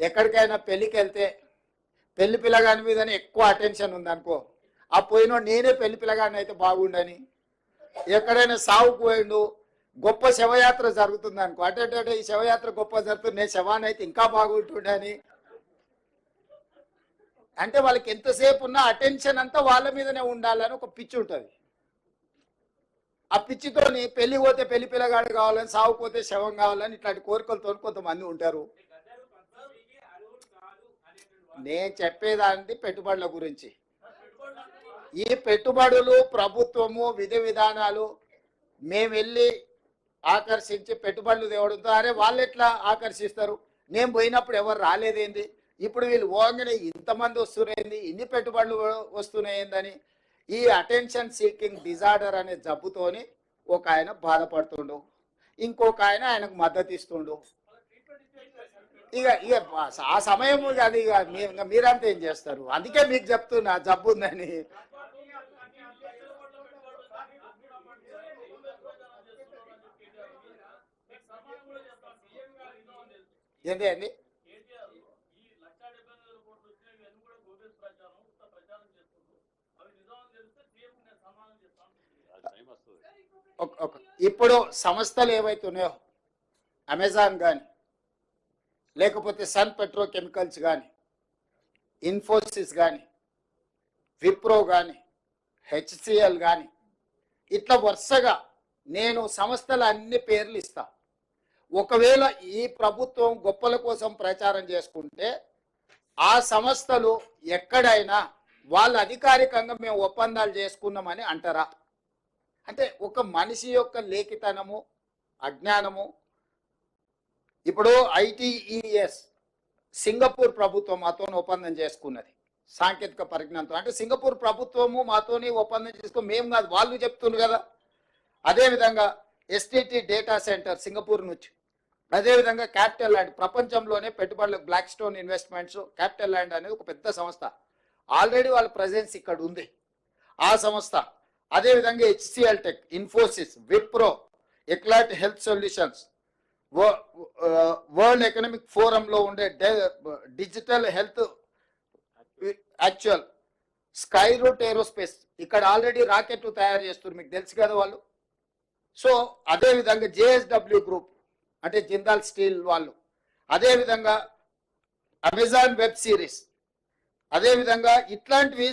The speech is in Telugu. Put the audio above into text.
ఎక్కడికైనా పెళ్ళికి వెళ్తే పెళ్ళి పిల్లగాని మీదనే ఎక్కువ అటెన్షన్ ఉందనుకో ఆ పోయిన నేనే పెళ్ళి పిల్లగాని అయితే బాగుండని ఎక్కడైనా సావుకు పోయిండు గొప్ప శవయాత్ర జరుగుతుంది అనుకో అటే అటే ఈ శవయాత్ర గొప్ప జరుగుతుంది నేను శవాన్ని అయితే ఇంకా బాగుంటుండని అంటే వాళ్ళకి ఎంతసేపు ఉన్న అటెన్షన్ అంతా వాళ్ళ మీదనే ఉండాలని ఒక పిచ్చి ఉంటుంది. ఆ పిచ్చితోని పెళ్ళి పోతే పెళ్ళి పిల్లగాడు కావాలని సాగు పోతే శవం కావాలని ఇట్లాంటి కోరికలతో కొంతమంది ఉంటారు. నేను చెప్పేదాన్ని పెట్టుబడుల గురించి. ఈ పెట్టుబడులు ప్రభుత్వము విధి విధానాలు మేము వెళ్ళి ఆకర్షించి పెట్టుబడులు తేవడంతో అరే వాళ్ళు ఎట్లా ఆకర్షిస్తారు? నేను పోయినప్పుడు ఎవరు రాలేదేంది? ఇప్పుడు వీళ్ళు పోగానే ఇంతమంది వస్తున్నాయింది ఇన్ని పెట్టుబడులు వస్తున్నాయిందని ఈ అటెన్షన్ సీకింగ్ డిజార్డర్ అనే జబ్బుతోని ఒక ఆయన బాధపడుతుండు. ఇంకొక ఆయన ఆయనకు మద్దతు ఇస్తుండు ఇక ఇక ఆ సమయం అది ఇక మీ- ఇక మీరంతా ఏం చేస్తారు? అందుకే మీకు చెప్తున్నా జబ్బు ఉందని ఏంటి? అండి ఇప్పుడు సంస్థలు ఏవైతే ఉన్నాయో అమెజాన్ కానీ లేకపోతే సన్ పెట్రోకెమికల్స్ కానీ ఇన్ఫోసిస్ కానీ విప్రో కానీ హెచ్సిఎల్ కానీ ఇట్లా వరుసగా నేను సంస్థల అన్ని పేర్లు ఇస్తా. ఒకవేళ ఈ ప్రభుత్వం గొప్పల కోసం ప్రచారం చేసుకుంటే ఆ సంస్థలు ఎక్కడైనా వాళ్ళు అధికారికంగా మేము ఒప్పందాలు చేసుకున్నామని అంటారా? అంటే ఒక మనిషి యొక్క లేఖితనము అజ్ఞానము ఇప్పుడు ఐటీఈఎస్ సింగపూర్ ప్రభుత్వం మాతో ఒప్పందం చేసుకున్నది. సాంకేతిక పరిజ్ఞానంతో. అంటే సింగపూర్ ప్రభుత్వము మాతోని ఒప్పందం చేసుకో మేము కాదు వాళ్ళు చెప్తున్నారు కదా. అదేవిధంగా ఎస్టిటి డేటా సెంటర్ సింగపూర్ నుంచి. అదేవిధంగా క్యాపిటల్ ల్యాండ్ ప్రపంచంలోనే పెట్టుబడులకు black stone investments capital land అనేది ఒక పెద్ద సంస్థ. ఆల్రెడీ వాళ్ళ ప్రజెన్స్ ఇక్కడ ఉంది. ఆ సంస్థ. అదేవిధంగా HCL tech Infosys Wipro eclat health solutions world economic ఫోరంలో ఉండే digital health actual sky root aerospace ఇక్కడ ఆల్రెడీ రాకెట్ తయారు చేస్తున్నారు. మీకు తెలుసు కదా వాళ్ళు. సో అదే విధంగా జేఎస్డబ్ల్యూ గ్రూప్ అంటే జిందాల్ స్టీల్ వాళ్ళు. అదే విధంగా అమెజాన్ వెబ్ సిరీస్ అదే విధంగా ఇట్లాంటివి